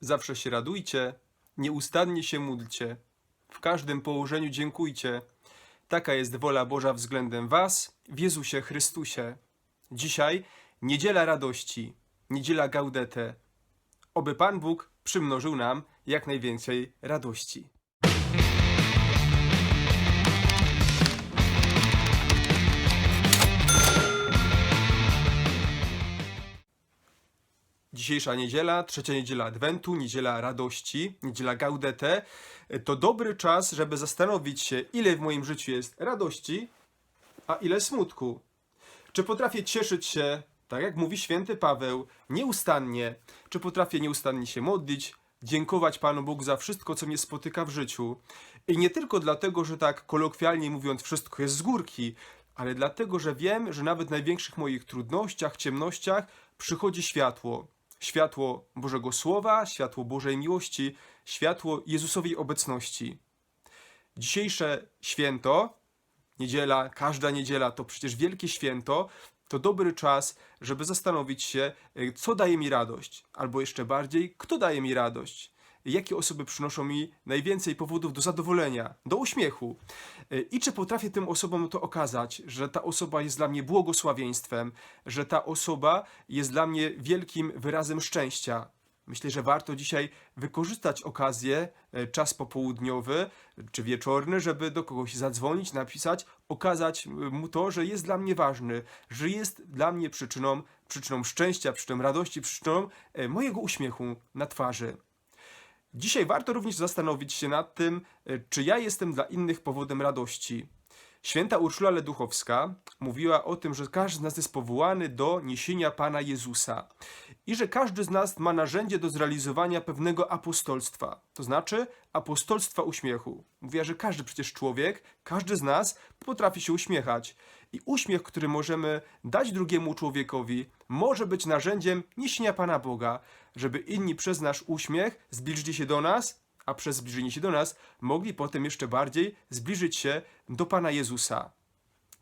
Zawsze się radujcie, nieustannie się módlcie, w każdym położeniu dziękujcie. Taka jest wola Boża względem Was w Jezusie Chrystusie. Dzisiaj niedziela radości, niedziela gaudete. Oby Pan Bóg przymnożył nam jak najwięcej radości. Dzisiejsza niedziela, trzecia niedziela Adwentu, niedziela radości, niedziela gaudete, to dobry czas, żeby zastanowić się, ile w moim życiu jest radości, a ile smutku. Czy potrafię cieszyć się, tak jak mówi święty Paweł, nieustannie? Czy potrafię nieustannie się modlić, dziękować Panu Bogu za wszystko, co mnie spotyka w życiu? I nie tylko dlatego, że tak kolokwialnie mówiąc, wszystko jest z górki, ale dlatego, że wiem, że nawet w największych moich trudnościach, ciemnościach przychodzi światło. Światło Bożego Słowa, światło Bożej miłości, światło Jezusowej obecności. Dzisiejsze święto, niedziela, każda niedziela to przecież wielkie święto, to dobry czas, żeby zastanowić się, y, co daje mi radość, albo jeszcze bardziej, kto daje mi radość. Jakie osoby przynoszą mi najwięcej powodów do zadowolenia, do uśmiechu? Y, I czy potrafię tym osobom to okazać, że ta osoba jest dla mnie błogosławieństwem, że ta osoba jest dla mnie wielkim wyrazem szczęścia? Myślę, że warto dzisiaj wykorzystać okazję, e, czas popołudniowy czy wieczorny, żeby do kogoś zadzwonić, napisać, okazać e, mu to, że jest dla mnie ważny, że jest dla mnie przyczyną, przyczyną szczęścia, przyczyną radości, przyczyną e, mojego uśmiechu na twarzy. Dzisiaj warto również zastanowić się nad tym, e, czy ja jestem dla innych powodem radości. Święta Urszula Leduchowska mówiła o tym, że każdy z nas jest powołany do niesienia Pana Jezusa i że każdy z nas ma narzędzie do zrealizowania pewnego apostolstwa, to znaczy apostolstwa uśmiechu. Mówiła, że każdy przecież człowiek, każdy z nas potrafi się uśmiechać. I uśmiech, który możemy dać drugiemu człowiekowi, może być narzędziem niesienia Pana Boga, żeby inni przez nasz uśmiech zbliżyli się do nas, a przez zbliżenie się do nas mogli potem jeszcze bardziej zbliżyć się do Pana Jezusa.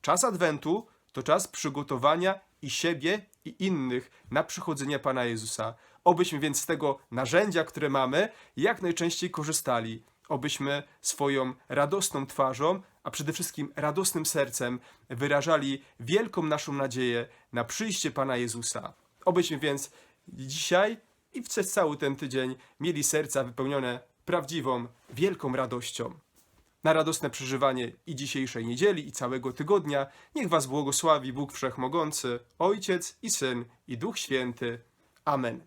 Czas Adwentu to czas przygotowania i siebie, i innych na przychodzenie Pana Jezusa. Obyśmy więc z tego narzędzia, które mamy, jak najczęściej korzystali. Obyśmy swoją radosną twarzą, a przede wszystkim radosnym sercem wyrażali wielką naszą nadzieję na przyjście Pana Jezusa. Obyśmy więc dzisiaj i przez cały ten tydzień mieli serca wypełnione prawdziwą, wielką radością. Na radosne przeżywanie i dzisiejszej niedzieli, i całego tygodnia niech Was błogosławi Bóg Wszechmogący, Ojciec i Syn i Duch Święty. Amen.